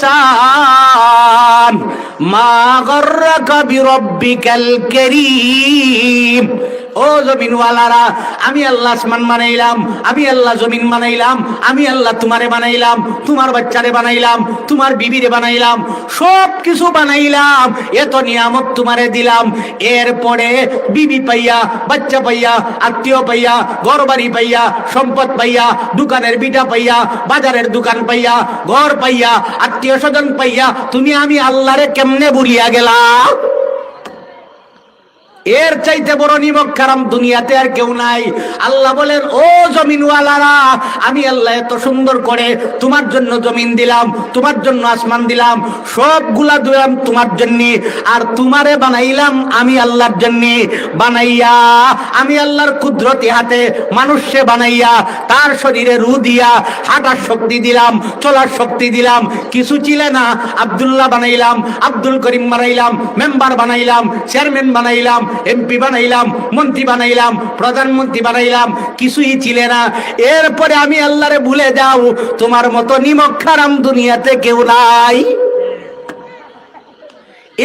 ইনসান। মা গর্রাকা বিরব্বিকাল কারীম। ও জমিনওয়ালারা, আমি আল্লাহ আসমান বানাইলাম, আমি আল্লাহ জমিন বানাইলাম, আমি আল্লাহ তোমারে বানাইলাম, তোমার বাচ্চারে বানাইলাম, তোমার বিবিরে বানাইলাম সব কিছু বানাইলাম, এত নিয়ামত তোমারে দিলাম। এরপরে বিবি পাইয়া, বাচ্চা পাইয়া, আত্মীয় পাইয়া ঘর বাড়ি পাইয়া, সম্পদ পাইয়া, দোকানের বিটা পাইয়া, বাজারের দোকান পাইয়া, ঘর পাইয়া, আত্মীয় স্বজন পাইয়া, তুমি আমি আল্লাহরে কেমনে বুড়িয়া গেলা? এর চাইতে বড় নিমক কারাম দুনিয়াতে আর কেউ নাই। আল্লাহ বলেন, ও জমিনওয়ালারা, আমি আল্লাহ এত সুন্দর করে তোমার জন্য জমিন দিলাম, তোমার জন্য আসমান দিলাম, সবগুলা দিলাম তোমার জন্য, আর তোমারে বানাইলাম আমি আল্লাহর জন্য। বানাইয়া, আমি আল্লাহর কুদরতি হাতে মানুষে বানাইয়া, তার শরীরে রু দিয়া হাঁটার শক্তি দিলাম, চলার শক্তি দিলাম। কিছু ছিলে না, আব্দুল্লাহ বানাইলাম, আব্দুল করিম বানাইলাম, মেম্বার বানাইলাম, চেয়ারম্যান বানাইলাম এমপি বানাইলাম, মন্ত্রী বানাইলাম, প্রধানমন্ত্রী বানাইলাম, কিছুই ছিলে না। এরপরে আমি আল্লাহরে ভুলে যাও, তোমার মতো নিমক খারাম দুনিয়াতে কেউ নাই।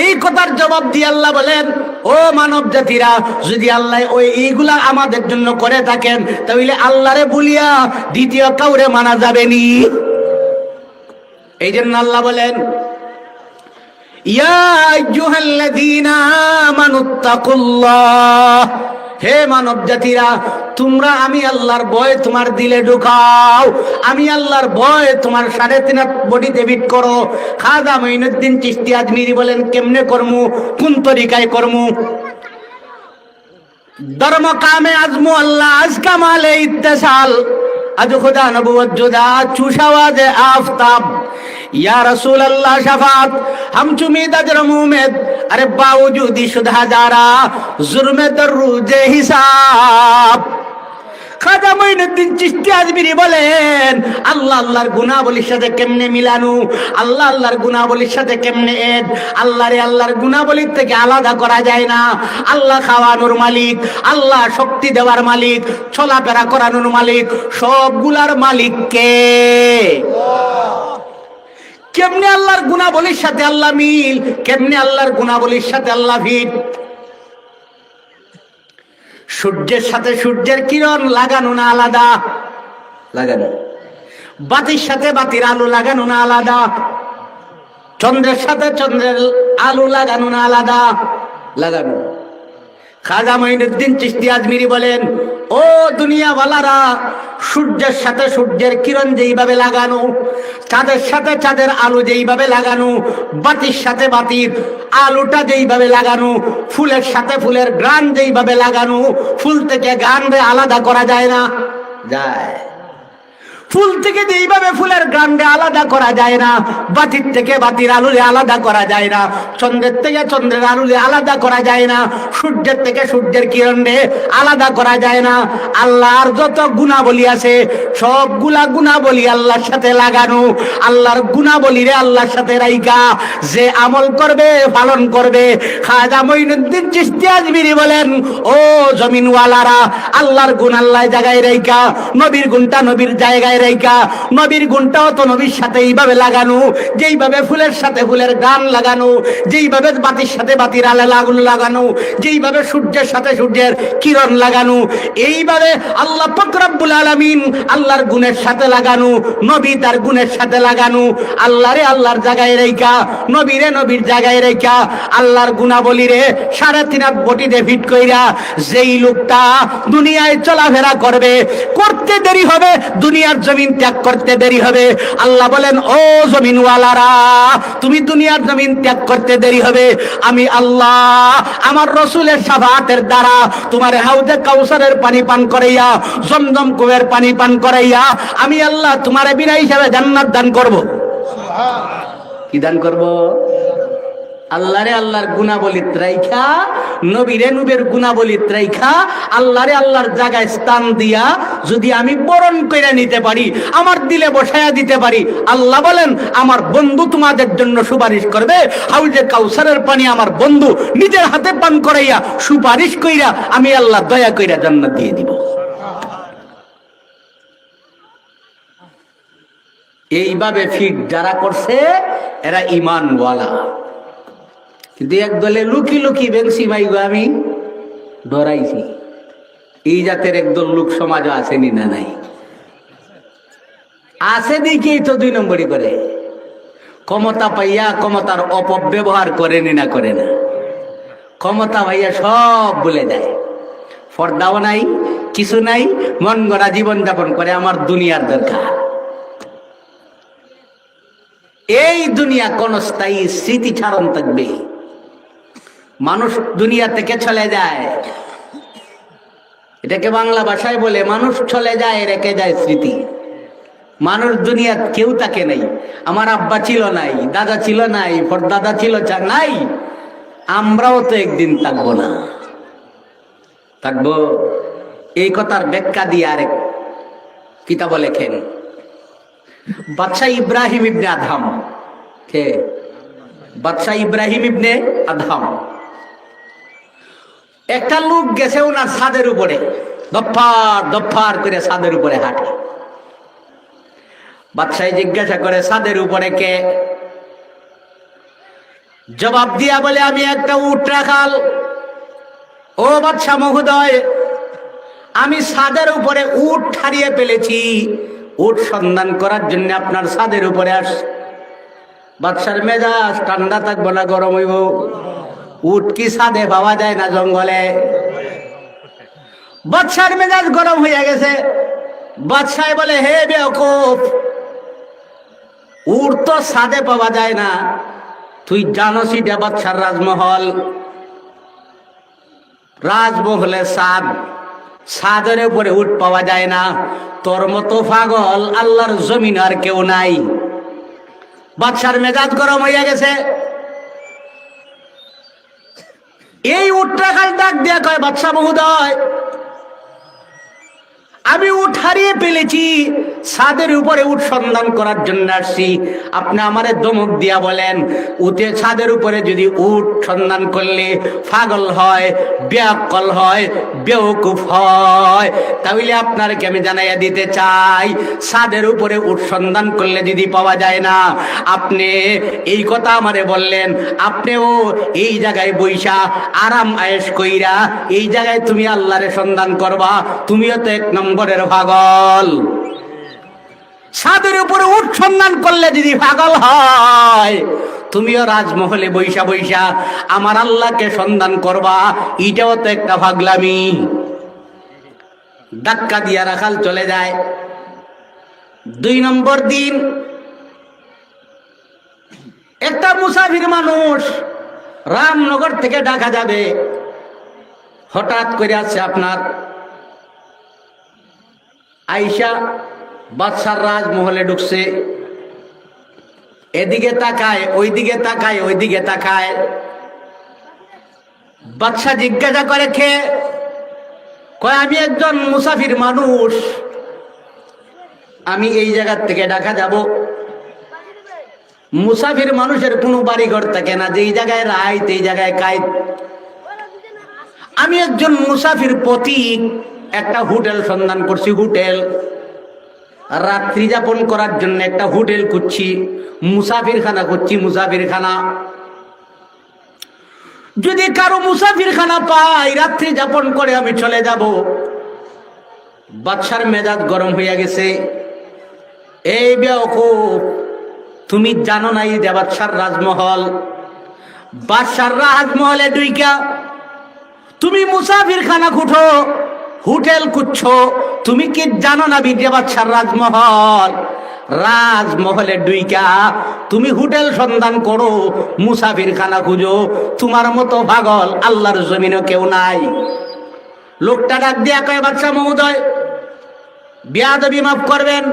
এই কথার জবাব দিয়ে আল্লাহ বলেন, ও মানব জাতিরা, যদি আল্লাহ ওই এইগুলা আমাদের জন্য করে থাকেন, তাহলে আল্লাহরে বলিয়া দ্বিতীয় কাউরে মানা যাবে নি? এই জন্য আল্লাহ বলেন, ইয়া হে মানব জাতিরা তোমরা আমি আল্লাহর ভয় তোমার দিলে ঢুকাও। আমি আল্লাহর ভয় তোমার সাড়ে তিন হাত বডিতে বিট করো। খাজা চিশতি আজমিরি বলেন, কেমনে করমু? কোন তরিকায় করমু? ধর্ম কামে আজমু আল্লাহ, আজ কামালে ইত্তেসাল আজ খুদা নবুয়ত জুদা, চুষাওয়াজ আফতাব। ইয়া রসুল আল্লাহ শাফাত। হাম চুমি দাজর মুমেদ আরে বাউজুদি শুধা যারা, জুরমে রুজে হিসাব। খাজা মঈনুদ্দিন চিশতি আজমিরি বলেন, আল্লাহ আল্লাহর গুণাবলীর সাথে কেমনে মিলানো? আল্লাহ আল্লাহর গুণাবলীর সাথে কেমনে এড আল্লাহরে আল্লাহর গুণাবলীর থেকে আলাদা করা যায় না। আল্লাহ খাওয়ানোর মালিক, আল্লাহ শক্তি দেওয়ার মালিক, চলাফেরা করানোর মালিক, সবগুলার মালিক কে? কেমনে আল্লাহর গুণাবলীর সাথে আল্লাহ মিল? কেমনে আল্লাহর গুণাবলীর সাথে আল্লাহ ভিড় সূর্যের সাথে সূর্যের কিরণ লাগানো না আলাদা? লাগানো। বাতির সাথে বাতির আলো লাগানো না আলাদা? চন্দ্রের সাথে চন্দ্রের আলো লাগানো না আলাদা? লাগানো। খাজা মঈনুদ্দিন চিশতি আজমিরি বলেন ও দুনিয়াওয়ালারা, সূর্যের সাথে সূর্যের কিরণ যেইভাবে লাগানো, চাঁদের সাথে চাঁদের আলো যেইভাবে লাগানো, বাতির সাথে বাতির আলোটা যেইভাবে লাগানো, ফুলের সাথে ফুলের গ্রান যেইভাবে লাগানো, ফুল থেকে গান আলাদা করা যায় না? যায়। ফুল থেকে যেইভাবে ফুলের গ্রামকে আলাদা করা যায় না, বাতির থেকে বাতির আলুরে আলাদা করা যায় না, চন্দ্রের থেকে চন্দ্রের আলুরে আলাদা করা যায় না, সূর্যের থেকে সূর্যের কিরণে আলাদা করা যায় না, আল্লাহর যত গুণাবলী আছে, সবগুলা গুণাবলী আল্লাহর সাথে লাগানো, আল্লাহর গুণাবলী রে আল্লাহর সাথে রাইকা যে আমল করবে, পালন করবে। খাজা মঈনুদ্দিন চিশতি আজমিরি বলেন, ও জমিনওয়ালারা, আল্লাহর গুণ আল্লাহ জায়গায় রাইকা নবীর গুণটা নবীর জায়গায় রেখা, নবীর গুণটাও তো নবীর সাথে এইভাবে লাগানো, যেইভাবে ফুলের সাথে ফুলের গান লাগানো, যেইভাবে বাতির সাথে বাতির আলে লাগুন লাগানো, যেইভাবে সূর্যের সাথে সূর্যের কিরণ লাগানো, এইভাবে আল্লাহ ফকরাবুল আলমিন আল্লাহর গুণের সাথে লাগানো, নবী তার গুণের সাথে লাগানো, আল্লাহরে আল্লাহর জায়গায় রেখা, নবীরে নবীর জায়গায় রেখা, আল্লাহর গুণাবলী রে সাড়ে তিন বটিতে ফিট কইরা যেই লোকটা দুনিয়ায় চলাফেরা করবে, করতে দেরি হবে, দুনিয়ার জমিন ত্যাগ করতে দেরি হবে। আল্লাহ বলেন, ও জমিনওয়ালারা, তুমি দুনিয়ার জমিন ত্যাগ করতে দেরি হবে। আমি আল্লাহ, আমার রসুলের সাফাতের দ্বারা তোমার হাউদে কাউসারের পানি পান করাইয়া, জমজম কুয়ের পানি পান করাইয়া, আমি আল্লাহ তোমার বিনা হিসাবে জান্নাত দান করব। কি দান করব? আল্লাহরে আল্লাহর গুণাবলিত রাইখা নবীরে নবীর গুণাবলিত রাইখা আল্লাহরে আল্লাহর জায়গায় স্থান দিয়া যদি আমি বরণ করে নিতে পারি, আমার দিলে বসায়া দিতে পারি, আল্লাহ বলেন, আমার বন্ধু তোমাদের জন্য সুপারিশ করবে। হাউজে কাউসারের পানি আমার বন্ধু নিজের হাতে পান করাইয়া সুপারিশ কইরা আমি আল্লাহ দয়া কইরা জান্নাত দিয়ে দিব। এইভাবে ফিট যারা করছে, এরা ইমানওয়ালা কিন্তু একদলে লুকি লুকি বেংসি মাইগো আমি, ডরাইছি। এই জাতের একদল লোক সমাজ আসেনি না নাই। আছে দেখেই তো দুই নম্বরই করে। ক্ষমতা পাইয়া ক্ষমতার অপব্যবহার করেনি না করে না। ক্ষমতা ভাইয়া সব বলে দেয়। ফর্দাও নাই, কিছু নাই, মন গড়া জীবন যাপন করে আমার দুনিয়ার দরকার। এই দুনিয়া কোন স্থায়ী স্মৃতি ছাড়ন থাকবে। মানুষ দুনিয়া থেকে চলে যায়। এটাকে বাংলা ভাষায় বলে, মানুষ চলে যায়, রেখে যায় স্মৃতি। মানুষ দুনিয়া কেউ তাকে নেই। আমার আব্বা ছিল নাই, দাদা ছিল নাই দাদা ছিল নাই, আমরাও তো একদিন থাকব না। থাকব? এই কথার ব্যাখ্যা দিয়ে আরেক কিতাব লেখেন। বাদশাহ ইব্রাহিম ইবনে আধাম কে? বাদশাহ ইব্রাহিম ইবনে আধাম একটা লোক গেছে ওনার ছাদের উপরে। দফার দফার করে ছাদের উপরে হাঁটে। বাদশাহ জিজ্ঞাসা করে, ছাদের উপরে কে? জবাব দিয়া বলে, আমি একটা উট রাখাল। ও বাদশাহ মহোদয়, আমি ছাদের উপরে উট হারিয়ে ফেলেছি। উট সন্ধান করার জন্য আপনার ছাদের উপরে আস বাদশার মেজাজ ঠান্ডা থাকব না, গরম হইব। উট কি ছাদে পাওয়া যায় না জঙ্গলে? বাদশার মেজাজ গরম হয়ে গেছে। বাদশাহ বলে, হে বেওকুফ, উট তো ছাদে পাওয়া যায় না। তুই জানোস এটা বাদশার রাজমহল? রাজমহলে সাদ, সাদের উপরে উঠ পাওয়া যায় না। তোর মতো পাগল আল্লাহর জমিন আর কেউ নাই। বাদশার মেজাজ গরম হইয়া গেছে। এই উঠটা খাই ডাক দিয়া কয় বাচ্চা মহোদয় আমি উঠ হারিয়ে ফেলেছি। ছাদের উপরে উঠ সন্ধান করার জন্য আসছি। আপনি আমারে দমক দিয়া বলেন উঠে ছাদের উপরে যদি উঠ সন্ধান করলে পাগল হয়, ব্যাকল হয় বেউকুফ হয়, তাহলে আপনারকে আমি জানাইয়া দিতে চাই, ছাদের উপরে উঠ সন্ধান করলে যদি পাওয়া যায় না। আপনি এই কথা আমারে বললেন, আপনিও এই জায়গায় বইসা আরাম আয়েস কইরা, এই জায়গায় তুমি আল্লাহরে সন্ধান করবা, তুমিও তো এক নম্বরের পাগল। ছাদের উপরে উঠ সন্ধান করলে যদি পাগল হয়, তুমিও রাজমহলে বৈশা বৈশা আমার আল্লাহকে সন্ধান করবা। এটাও তো একটা পাগলামি। ধাক্কা দিয়া রাখাল চলে যায়। দুই নম্বর দিন, একটা মুসাফির মানুষ রামনগর থেকে ঢাকা যাবে। হঠাৎ করে আছে আপনার আইসা বাদশার রাজমহলে ঢুকছে। এদিকে তাকায়, ওইদিকে তাকায় ওইদিকে তাকায়। বাদশাহ জিজ্ঞাসা করে খে কয়, আমি একজন মুসাফির মানুষ। আমি এই জায়গার থেকে ঢাকা যাব। মুসাফির মানুষের কোনো বাড়িঘর থাকে না যে এই জায়গায় রাইত এই জায়গায় কায়ত আমি একজন মুসাফির পথিক একটা হোটেল সন্ধান করছি, হোটেল। রাত্রি যাপন করার জন্য একটা হোটেল করছি মুসাফির খানা খুঁজছি মুসাফির খানা যদি কারও মুসাফির খানা পাই, রাত্রি যাপন করে আমি চলে যাব। বাদশার মেজাজ গরম হইয়া গেছে। এই বেওকুফ, তুমি জানো না এই দেবাদশার রাজমহল? বাদশার রাজমহলে দুইকা তুমি মুসাফির খানা খুঁটো। হোটেল কুচ্ছো তুমি কি জানো না বিদ্যা বাদশার রাজমহল? রাজমহলে ডুইকা, তুমি হোটেল সন্ধান করো মুসাফির খানা খুঁজো। তোমার মতো পাগল আল্লাহর জমিনও কেউ নাই। লোকটা ডাক দিয়া কয় বাচ্চা মহোদয়, বিয়াদবি মাফ করবেন।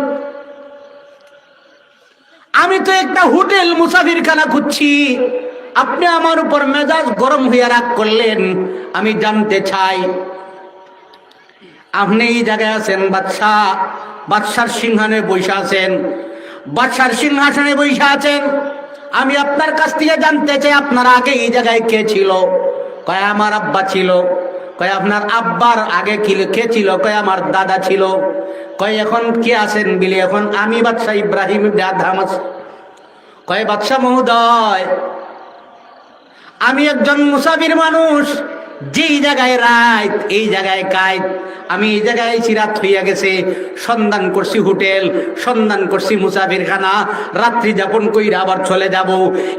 আমি তো একটা হোটেল মুসাফির খানা খুঁজছি। আপনি আমার উপর মেজাজ গরম হইয়া রাগ করলেন। আমি জানতে চাই আপনি এই জায়গায় আছেন, বাদশাহ। বাদশার সিংহাসনে বৈশা আছেন। বাদশার সিংহাসনে বৈশা আছেন। আমি আপনার কাছ থেকে জানতে চাই, আপনার আগে এই জায়গায় কে ছিল? কয়, আমার আব্বা ছিল। কয়, আপনার আব্বার আগে কি ছিল? কয়, আমার দাদা ছিল। কয়, এখন কে আছেন বিলে? এখন আমি বাদশাহ ইব্রাহিম আছি। কয়, বাদশাহ মহোদয়, আমি একজন মুসাফির মানুষ। যেই জায়গায় রাত, এই জায়গায় কায়ত আমি এই জায়গায় চিরাত হইয়া গেছে। সন্ধান করছি হোটেল, সন্ধান করছি মুসাফির খানা রাত্রি যাপন কইরা আবার চলে যাব।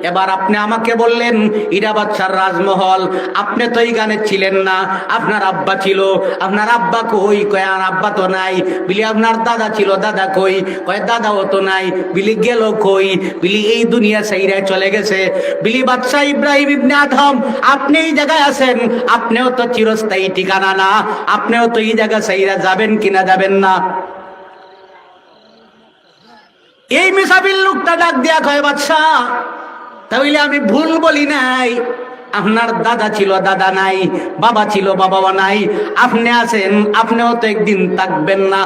এবার আপনি আমাকে বললেন, ইরা বাচ্চার রাজমহল, আপনি তো এই গানে ছিলেন না। আপনার আব্বা ছিল। আপনার আব্বা কই? কয়, আর আব্বা তো নাই। বিলি, আপনার দাদা ছিল, দাদা কই? কয়, দাদাও তো নাই। বিলি, গেল কই? বিলি, এই দুনিয়া সাইরায় চলে গেছে। বিলি, বাদশাহ ইব্রাহিম ইবনে আদম, আপনি এই জায়গায় আছেন? আপনিও তো চিরস্থায়ী ঠিকানা না, আপনিও তো এই জায়গা সাইরা যাবেন কিনা যাবেন না। এই মিসাবিল লোকটা ডাক দিয়া কয়, বাদশাহ, তাহলে আমি ভুল বলি নাই। আপনার দাদা ছিল, দাদা নাই, বাবা ছিল বাবা নাই। আপনি আছেন, আপনিও তো একদিন থাকবেন না।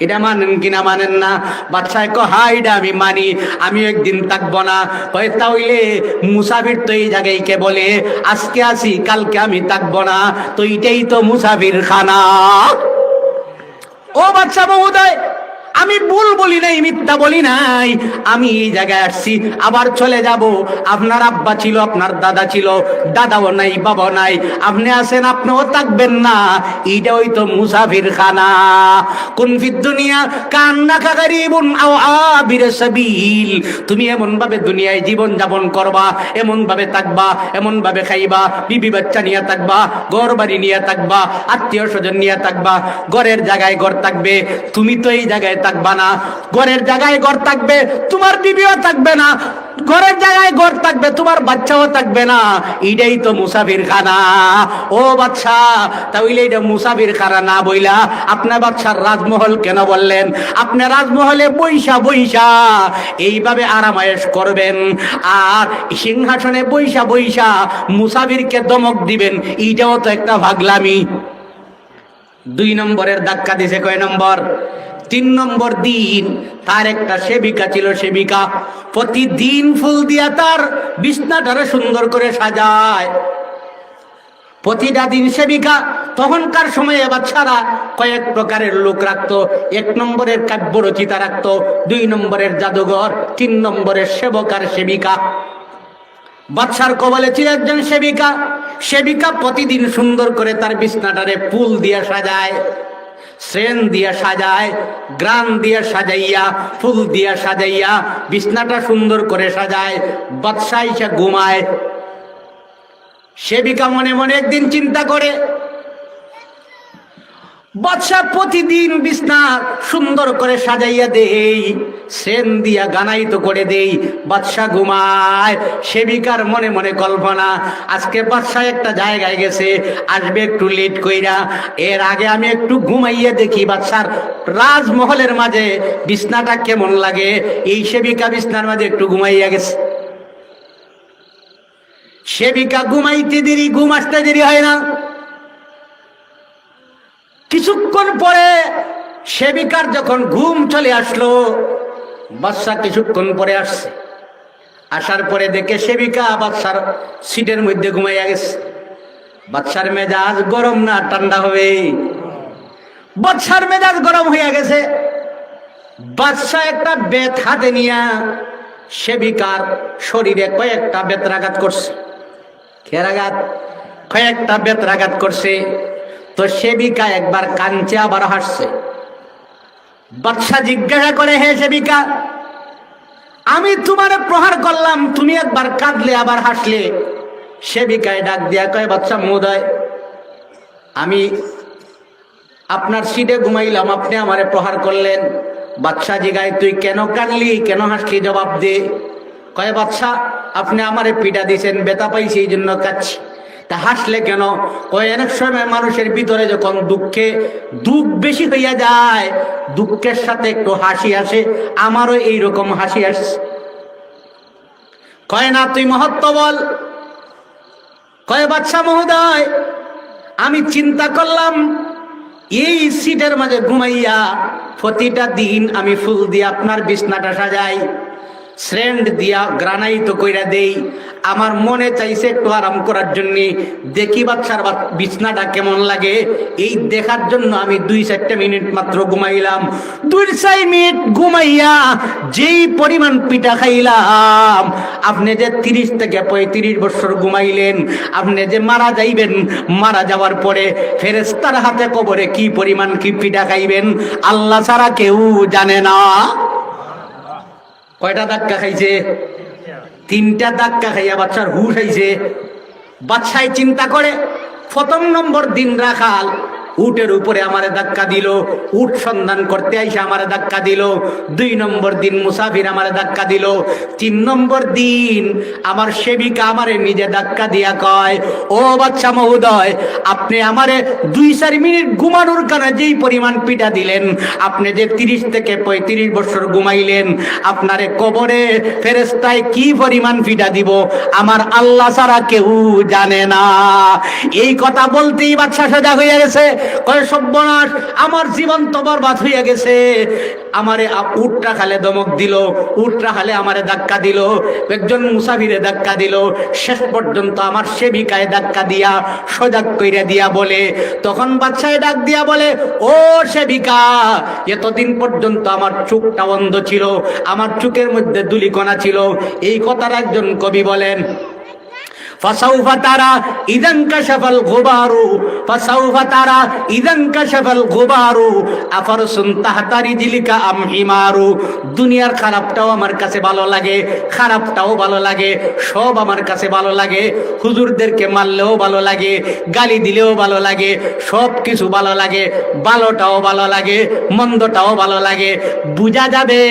এটা মানেন কিনা মানেন না? বাচ্চায় কো হা এটা আমি মানি, আমি একদিন থাকব না। কয় তাহলে মুসাফির তো এই জায়গায় কে বলে, আজকে আসি কালকে আমি থাকব না। তো এটাই তো মুসাফির খানা ও বাচ্চা মহোদয় আমি ভুল বলি নাই, মিথ্যা বলি নাই। আমি এই জায়গায় আসছি, আবার চলে যাব। আপনার আব্বা ছিল, আপনার দাদা ছিল, দাদাও নাই বাবা নাই। আপনি আছেন, আপনিও থাকবেন না। এইটা ওই তো মুসাফির খানা কোন দুনিয়া কান্না কাগারিবুন আও আবির সাবিল। তুমি এমন ভাবে দুনিয়ায় জীবন যাপন করবা এমন ভাবে থাকবা এমন ভাবে খাইবা, বিবি বাচ্চা নিয়ে থাকবা ঘর বাড়ি নিয়ে থাকবা, আত্মীয় স্বজন নিয়ে থাকবা, ঘরের জায়গায় ঘর থাকবে। তুমি তো এই জায়গায় থাকবা না। ঘরের জায়গায় ঘর থাকবে, তোমার বিবিও থাকবে না। ঘরের জায়গায় ঘর থাকবে, তোমার বাচ্চাও থাকবে না। এটাই তো মুসাফির খানা। ও বাচ্চা, তাহলে এটা মুসাফির খানা না বইলা আপনার বাচ্চার রাজমহল কেন বললেন? আপনি রাজমহলে বৈশা বৈশা। এইভাবে আরামায়েশ করবেন আর সিংহাসনে বৈশা বৈশা মুসাফিরকে দমক দিবেন। এইটাও তো একটা ভাগলামি। দুই নম্বরের ধাক্কা দিছে কয় নম্বর? তিন নম্বর দিন, তার একটা সেবিকা ছিল সেবিকা। প্রতিদিন ফুল দিয়া তার বিছনাটারে সুন্দর করে সাজায়। প্রতিটা দিন সেবিকা, তখনকার সময়ে বাচ্চারা কয়েক প্রকারের লোক রাখত। এক নম্বরের কাব্য রচিতা রাখত, দুই নম্বরের জাদুঘর, তিন নম্বরের সেবক আর সেবিকা। বাচ্চার কবলে ছিল একজন সেবিকা। সেবিকা প্রতিদিন সুন্দর করে তার বিছনাটারে ফুল দিয়ে সাজায়। শ্রেন দিয়ে সাজায়, গ্রান দিয়ে সাজাইয়া, ফুল দিয়ে সাজাইয়া, বিছনাটা সুন্দর করে সাজায়, বাদশাহ সে ঘুমায়। সেবিকা মনে মনে একদিন চিন্তা করে বাদশাহ প্রতিদিন বিছনা সুন্দর করে সাজাইয়া দেই, সেন দিয়া গানাইত করে দেই। বাদশাহ ঘুমায়, সেবিকার মনে মনে কল্পনা, আজকে বাদশাহ একটা জায়গায় গেছে, আসবে একটু লেট কইরা। এর আগে আমি একটু ঘুমাইয়া দেখি বাদশার রাজমহলের মাঝে বিছনাটা কেমন লাগে। এই সেবিকা বিছনার মাঝে একটু ঘুমাইয়া গেছে। সেবিকা ঘুমাইতে দেরি, ঘুম আসতে দেরি হয় না। কিছুক্ষণ পরে সেবিকার যখন ঘুম চলে আসলো বাচ্চা কিছুক্ষণ পরে আসছে। আসার পরে দেখে সেবিকা বাচ্চার সিটের মধ্যে ঘুমাইয়া গেছে। বাচ্চার মেজাজ গরম না, ঠান্ডা হবে বাচ্চার মেজাজ গরম হইয়া গেছে। বাচ্চা একটা বেত হাতে নিয়া সেবিকার শরীরে কয়েকটা বেতরাঘাত করছে। খেরাঘাত কয়েকটা বেতরাঘাত করছে। তো সেবিকা একবার কাঞ্চে আবার হাসছে। বাদশা জিজ্ঞাসা করে, হে সেবিকা, আমি তোমার প্রহার করলাম, তুমি একবার কাঁদলে, আবার হাসলে? সেবিকায় ডাক দিয়া কয় বাচ্চা মহোদয়, আমি আপনার সিটে ঘুমাইলাম, আপনি আমারে প্রহার করলেন। বাচ্চা জিগায়, তুই কেন কাঁদলি? কেন হাসলি? জবাব দে। কয় বাচ্চা আপনি আমারে পিটা দিয়েছেন বেতা পাইছি এই জন্য কাচ্ছি তা হাসলে কেন? কয়, অনেক সময় মানুষের ভিতরে যখন দুঃখে দুঃখ বেশি হইয়া যায়, দুঃখের সাথে একটু হাসি আসে, আমারও এইরকম হাসি আসছে কয়, না, তুই মহত্ব বল। কয় বাচ্চা মহোদয়, আমি চিন্তা করলাম, এই সিটের মাঝে ঘুমাইয়া প্রতিটা দিন আমি ফুল দিয়ে আপনার বিছনাটা সাজাই। স্ট্রেন্ড দিয়া গ্রানাইত কইরা দেই। আমার মনে চাইছে একটু আরাম করার জন্য। দেখি বাচ্চার বাচ- বিছনাটা কেমন লাগে। এই দেখার জন্য আমি দুই চারটা মিনিট মাত্র ঘুমাইলাম। দুই চার মিনিট ঘুমাইয়া যেই পরিমাণ পিঠা খাইলাম, আপনি যে তিরিশ থেকে পঁয়ত্রিশ বছর ঘুমাইলেন, আপনি যে মারা যাইবেন, মারা যাওয়ার পরে ফেরেস্তার হাতে কবরে কি পরিমাণ কি পিঠা খাইবেন, আল্লাহ ছাড়া কেউ জানে না। কয়টা ধাক্কা খাইছে? তিনটা ধাক্কা খাইয়া বাচ্চার হুশ আইছে। বাচ্চায় চিন্তা করে, প্রথম নম্বর দিন রাখাল উটের উপরে আমারে ধাক্কা দিল। উট সন্ধান করতে আইসা আমারে ধাক্কা দিল। দুই নম্বর দিন মুসাফির আমারে ধাক্কা দিল। তিন নম্বর দিন আমার সেবিকা আমারে নিজে ধাক্কা দিয়া কয়, ও বাচ্চা মহোদয়, আপনি আমারে দুই চার মিনিট ঘুমানোর কারণে যেই পরিমাণ পিঠা দিলেন, আপনি যে তিরিশ থেকে পঁয়ত্রিশ বছর ঘুমাইলেন, আপনারে কবরে ফেরেস্তায় কি পরিমাণ পিঠা দিব, আমার আল্লাহ ছাড়া কেউ জানে না। এই কথা বলতেই বাচ্চা সোজা হয়ে গেছে। কয় সর্বনাশ আমার জীবন তো বরবাদ হয়ে গেছে। আমারে উটটা খালে দমক দিল, উটটা খালে আমারে ধাক্কা দিল, একজন মুসাফিরে ধাক্কা দিল। শেষ পর্যন্ত আমার সেবিকায় ধাক্কা দিয়া, সজাগ কইরা দিয়া বলে, তখন বাচ্চায় ডাক দিয়া বলে, ও সেবিকা, এতদিন পর্যন্ত আমার চোখটা বন্ধ ছিল, আমার চোখের মধ্যে দুলিকণা ছিল। এই কথার একজন কবি বলেন فسوف ترى إذا انكشف الغبار فسوف ترى إذا انكشف الغبار أفرس تحت رجلك أم حمار দুনিয়ার খারাপটাও আমার কাছে ভালো লাগে খারাপটাও ভালো লাগে সব আমার কাছে ভালো লাগে হুজুরদেরকে মারলেও ভালো লাগে গালি দিলেও ভালো লাগে সব কিছু ভালো লাগে ভালোটাও ভালো লাগে মন্দটাও ভালো লাগে বোঝা যাবে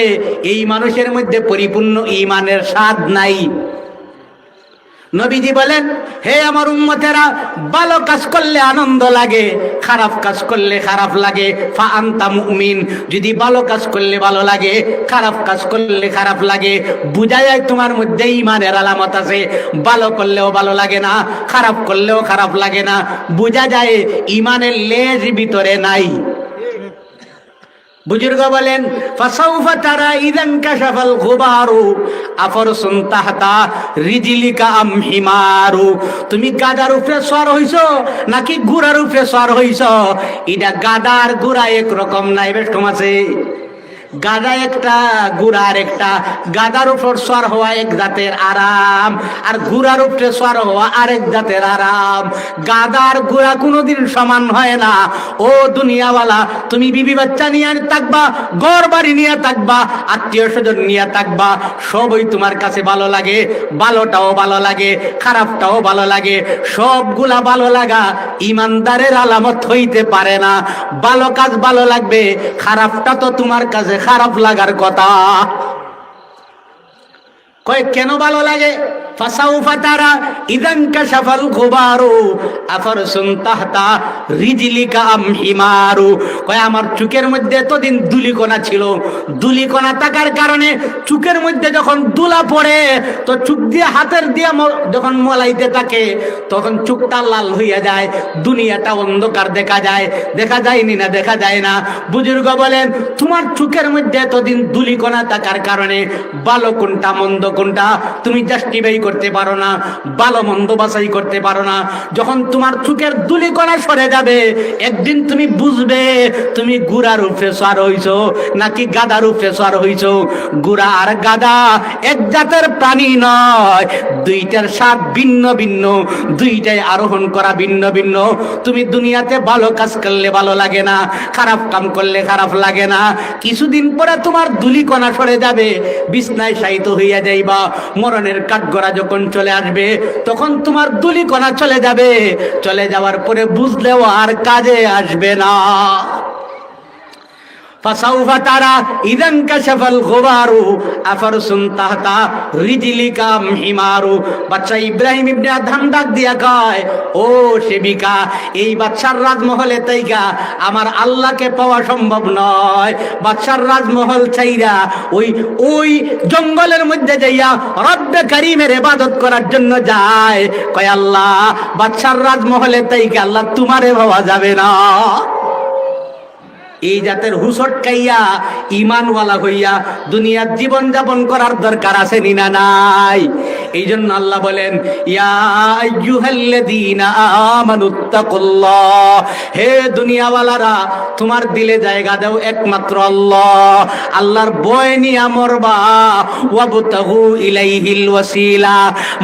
এই মানুষের মধ্যে পরিপূর্ণ ইমানের স্বাদ নাই নবীজি বলেন, হে আমার উম্মতেরা, ভালো কাজ করলে আনন্দ লাগে, খারাপ কাজ করলে খারাপ লাগে। ফা আন্তা মুমিন, যদি ভালো কাজ করলে ভালো লাগে, খারাপ কাজ করলে খারাপ লাগে। বুঝা যায় তোমার মধ্যে ইমানের আলামত আছে। ভালো করলেও ভালো লাগে না, খারাপ করলেও খারাপ লাগে না। বুঝা যায় ইমানের লেজ ভিতরে নাই। বুজুর্গ বলেন তারা ইদান রিজিলিকা তুমি গাদার উপরে সর হইছো নাকি গুড়ার উপরে সর হইছো? এটা গাদার গুড়া একরকম নাই, বেশ আছে। গাদা একটা গুড়ার একটা গাদার উপর সর হওয়া এক জাতের আরাম, আর গুড়ার উপরে সর হওয়া আরেক জাতের আরাম। গাদার গুড়া কোনোদিন সমান হয় না। ও দুনিয়াওয়ালা, তুমি বিবি বাচ্চা নিয়ে থাকবা গড় বাড়ি নিয়ে থাকবা, আত্মীয় স্বজন নিয়ে থাকবা, সবই তোমার কাছে ভালো লাগে, ভালোটাও ভালো লাগে, খারাপটাও ভালো লাগে, সবগুলা ভালো লাগা ইমানদারের আলামত হইতে পারে না। ভালো কাজ ভালো লাগবে, খারাপটা তো তোমার কাছে খারাপ লাগার কথা। কয় কেন ভালো লাগে? চুকের মধ্যে দুলিকণা ছিল। দুলিকণা থাকার কারণে মধ্যে যখন দুলা পড়ে, তো চুক দিয়ে হাতের দিয়ে যখন মলাইতে থাকে, তখন চুকটা লাল হইয়া যায়। দুনিয়াটা অন্ধকার দেখা যায়। দেখা যায়নি না, দেখা যায় না। বুজুর্গ বলেন, তোমার চুকের মধ্যে এতদিন দুলিকণা থাকার কারণে ভালো কোনটা মন্দ কোনটা তুমি জাস্টিফাই করতে পারো না, ভালো মন্দ বাছাই করতে পারো না, যখন তোমার চুকের দুলিকণা সরে যাবে, একদিন তুমি বুঝবে, তুমি গুড়ার উপরে সার হইছো, নাকি গাদার উপরে সার হইছো। গুড়া আর গাদা এক জাতের প্রাণী নয়, দুইটার স্বাদ ভিন্ন ভিন্ন, দুইটাই আরোহণ করা ভিন্ন ভিন্ন। তুমি দুনিয়াতে ভালো কাজ করলে ভালো লাগে না, খারাপ কাম করলে খারাপ লাগে না। কিছুদিন পরে তোমার দুলিকণা সরে যাবে, বিছনায় শায়িত হইয়া যাইবা, মরণের কাঠগড়া যখন চলে আসবে, তখন তোমার দুলি কণা চলে যাবে। চলে যাওয়ার পরে বুঝলেও আর কাজে আসবে না। ফাসাউফা তারা ইদান কাশাফাল গোবারু আফারসুন তাহতা রিজিলিকাম হিমারু বাচ্চা ইব্রাহিম ইবনে আদহাম ডাক দিয়া কয়, ও সেবিকা, এই বাচ্চার রাজমহলে তাইগা আমার আল্লাহকে পাওয়া সম্ভব নয়। বাচ্চার রাজমহল চাইরা ওই ওই জঙ্গলের মধ্যে যাইয়া রব্বে কারিমের ইবাদত করার জন্য যায়। কয়, আল্লাহ বাচ্চার রাজমহলে তাইগা আল্লাহ তোমারে ভাবা যাবে না। এই জাতের হুসট খাইয়া ইমানওয়ালা হইয়া দুনিয়ার জীবন যাপন করার দরকার আছে নিনা নাই? এই জন্য আল্লাহ বলেন হে দুনিয়াওয়ালারা, তোমার দিলে জায়গা দাও একমাত্র আল্লাহ। আল্লাহর বয় নিয়া মরবা। ওয়াবতাহু ইলাইহিল ওয়াসিলা,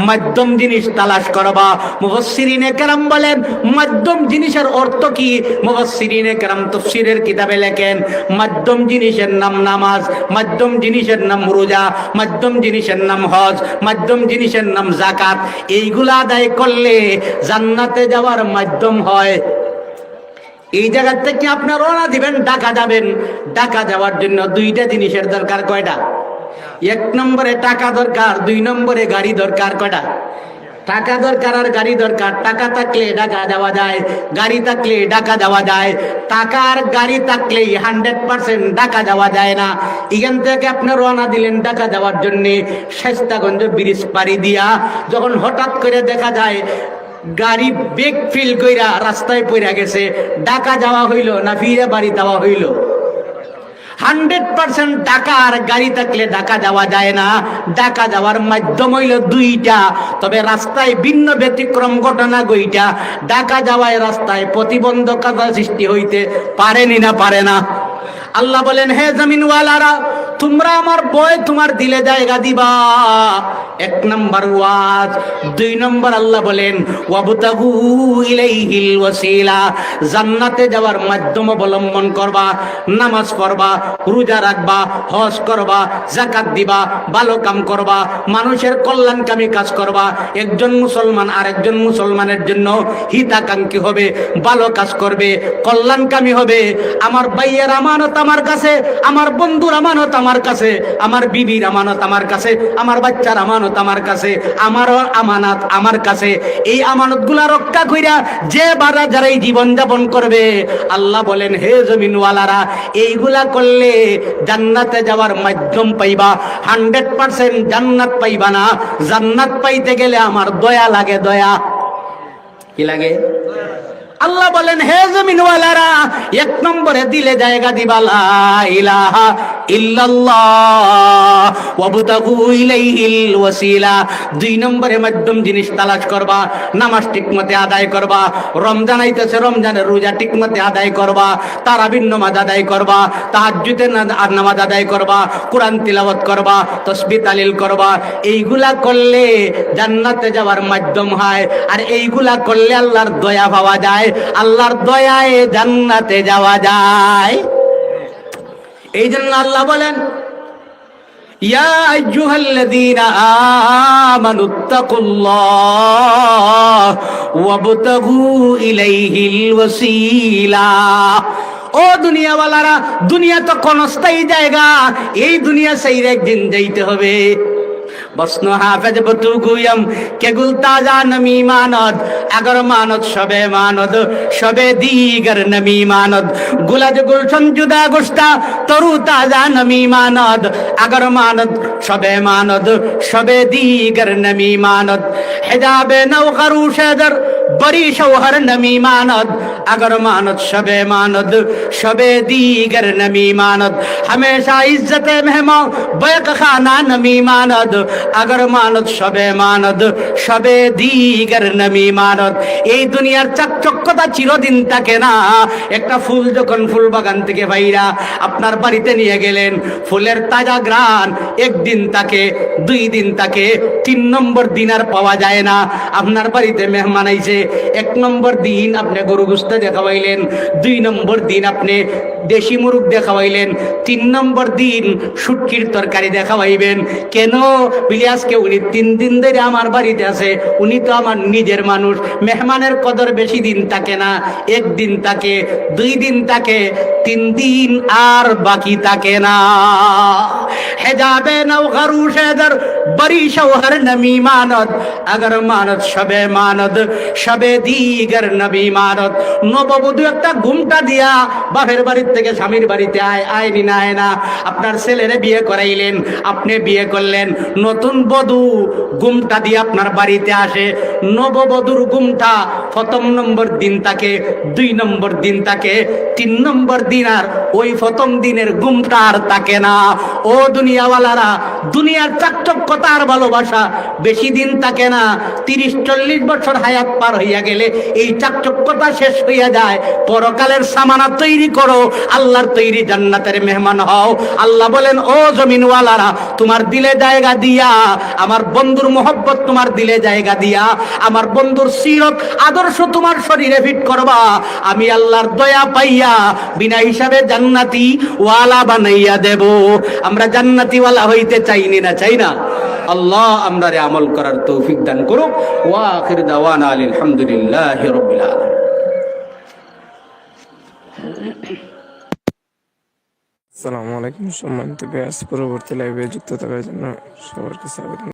মাধ্যম জিনিস তালাশ করবা। মুফাসসিরিনে কেরাম বলেন, মাধ্যম জিনিসের অর্থ কি? মুফাসসিরিনে কেরাম তাফসীরের কিতাবে লেখেন। মাধ্যম জিনিসের নাম নামাজ, মাধ্যম জিনিসের নাম রোজা, মাধ্যম জিনিসের নাম হজ, মাধ্যম জিনিসের নাম জাকাত এইগুলা আদায় করলে জান্নাতে যাওয়ার মাধ্যম হয়। এই জায়গা থেকে আপনার রওনা দিবেন, ঢাকা যাবেন। ঢাকা যাওয়ার জন্য দুইটা জিনিসের দরকার কয়টা? এক নম্বরে টাকা দরকার, দুই নম্বরে গাড়ি দরকার কয়টা? টাকা দরকার আর গাড়ি দরকার। টাকা থাকলে ঢাকা দেওয়া যায়, গাড়ি থাকলে ঢাকা দেওয়া যায়। টাকা আর গাড়ি থাকলেই হান্ড্রেড পার্সেন্ট ঢাকা দেওয়া যায় না। এখান থেকে আপনি রওনা দিলেন ডাকা দেওয়ার জন্য শেস্তাগঞ্জ ব্রিজ পাড়ি দিয়া। যখন হঠাৎ করে দেখা যায়, গাড়ি বেগ ফিল কইরা রাস্তায় পড়ে গেছে। ডাকা যাওয়া হইল না, ফিরে বাড়ি যাওয়া হইল। হান্ড্রেড পার্সেন্ট টাকা আর গাড়ি থাকলে ডাকা যাওয়া যায় না। ডাকা যাওয়ার মাধ্যম হইল দুইটা। তবে রাস্তায় ভিন্ন ব্যতিক্রম ঘটনা গইটা। ডাকা যাওয়ায় রাস্তায় প্রতিবন্ধকতা সৃষ্টি হইতে পারেনি না, পারে না। আল্লাহ বলেন, হে জমিনওয়ালারা, তোমরা আমার বয় তোমার দিলে জায়গা দিবা। এক নম্বর ওয়াজ। দুই নম্বর আল্লাহ বলেন, ওয়াবতাগু ইলাইহিল ওয়াসিলা, জান্নাতে যাওয়ার মাধ্যম অবলম্বন করবা, নামাজ পড়বা, রোজা রাখবা, হজ করবা জাকাত দিবা, ভালো কাম করবা, মানুষের কল্যাণকামী কাজ করবা। একজন মুসলমান আরেকজন মুসলমানের জন্য হিতাকাঙ্ক্ষী হবে, ভালো কাজ করবে, কল্যাণকামী হবে। আমার ভাইয়ের আমানত আমার কাছে, আমার বন্ধুর আমানত আমার কাছে, আমার বিবির আমানত আমার কাছে, আমার বাচ্চার আমানত আমার কাছে আমারও আমানত আমার কাছে। এই আমানতগুলা রক্ষা কইরা যে বারা যারা এই জীবন যাপন করবে, আল্লাহ বলেন, হে জমিনওয়ালারা, এইগুলা করলে জান্নাতে যাওয়ার মাধ্যম পাইবা। হান্ড্রেড পার্সেন্ট জান্নাত পাইবা না। জান্নাত পাইতে গেলে আমার দয়া লাগে, দয়া। কি লাগে? আল্লাহ বলেন, হে জমিনওয়ালারা, এক নম্বরে দিলে জায়গা দিবা, লা ইলাহা ইল্লাল্লাহ, ওয়াবতাগু ইলাইহিল ওয়াসিলা। দুই নম্বরে মাধ্যম জিনিস তালাশ করবা, নামাজ ঠিকমতে আদায় করবা, রমজান আইতেছে, রমজানের রোজা ঠিকমতে আদায় করবা, তারাবির নামাজ আদায় করবা, তাহাজ্জুদের নামাজ আদায় করবা, কোরআন তিলাওয়াত করবা, তসবি তালিল করবা। এইগুলা করলে জান্নাতে যাওয়ার মাধ্যম হয়, আর এইগুলা করলে আল্লাহর দয়া পাওয়া যায়। আল্লাহর দয়ায় জান্নাতে যাওয়া যায়। এই জন্য আল্লাহ বলেন ও দুনিয়াওয়ালারা, দুনিয়া তো ক্ষণস্থায়ী জায়গা, এই দুনিয়া সেই একদিন যাইতে হবে। বস্ন হাফেজ বতু গুয়ম কেগুল তাজা নমি মানদ আগর মানদ সবে মানদ সবে দিগর নমি মানদ গুলাজ গুলশন জুদা গুস্তা তরু তাজা নমি মানদ আগর মানদ সবে মানদ সবে দিগর নমি মানদ হেজাবে নৌ করু শেদর বড়ি শৌহর নমি মানদ আগর মানত শবে মানদ শবে দিগর নমি মানদ হমেশা ইজ্জতে মেহমা বয়ক খানা নমি মানদ আগর মানত শবে মানদ শবে দিগর নমি মানদ এই দুনিয়ার চাকচক্যতা চিরদিন থাকে না। একটা ফুল যখন ফুল বাগান থেকে ভাইরা আপনার বাড়িতে নিয়ে গেলেন, ফুলের তাজা গ্রান একদিন তাকে, দুই দিন তাকে, তিন নম্বর দিন আর পাওয়া যায় না। আপনার বাড়িতে মেহমান আইছে এক নম্বর দিন আপনি গরু গুস্তা দেখাবাইলেন, দুই নম্বর দিন আপনি দেশি মুরুখ দেখাবাইলেন, তিন নম্বর দিন সুটকির তরকারি দেখাবাইবেন। কেন? বলি, আজকে উনি তিন দিন ধরে আমার বাড়িতে আছে, উনি তো আমার নিজের মানুষ। মেহমানের কদর বেশি দিন তাকে না একদিন তাকে, দুই দিন তাকে, তিন দিন আর বাকি তাকে না। হেজাবে নাও নৌ গরুশেদর বরি শৌহর নমি মানদ আগর মানদ সবে মানদ সব দিগর নবী মানত নববধূ একটা ঘুমটা দিয়া বাপের বাড়ির থেকে স্বামীর বাড়িতে আয় আয়নি না আয় না। আপনার ছেলেরে বিয়ে করাইলেন, আপনি বিয়ে করলেন। নতুন বধূ গুমটা দিয়ে আপনার বাড়িতে আসে। নববধূর গুমটা প্রথম নম্বর দিন তাকে, দুই নম্বর দিন তাকে, তিন নম্বর দিন আর ওই প্রথম দিনের গুমটা আর তাকে না। ও দুনিয়াওয়ালারা, দুনিয়ার চাকচক্যতা আর ভালোবাসা বেশি দিন থাকে না। তিরিশ, চল্লিশ বছর হায়াত পার হইয়া গেলে এই চাকচক্যতা শেষ হইয়া যায়। পরকালের সামানা তৈরি করো, আল্লাহর তৈরি জান্নাতের মেহমান হও। আল্লাহ বলেন, ও জমিনওয়ালারা, তোমার দিলে জায়গা দিয়া, আমার বন্ধুর মোহব্বত তোমার দিলে জায়গা দিয়া, আমার বন্ধুর সিরত, আদর্শ তোমার শরীরে ফিট করবা। আমি আল্লাহর দয়া পাইয়া, বিনা হিসাবে জান্নাতি ওয়ালা বানাইয়া দেব। আমরা জান্নাতি ওয়ালা হইতে চাইনি না, চাই না। আল্লাহ আমরা আমল করার তৌফিক দান করুক। ওয়া আখির দাওয়ানা আলহামদুলিল্লাহি আলামিন। আসসালামু আলাইকুম সম্মানিত ব্যাস পরবর্তী লাইভে যুক্ত থাকার জন্য সবার কাছে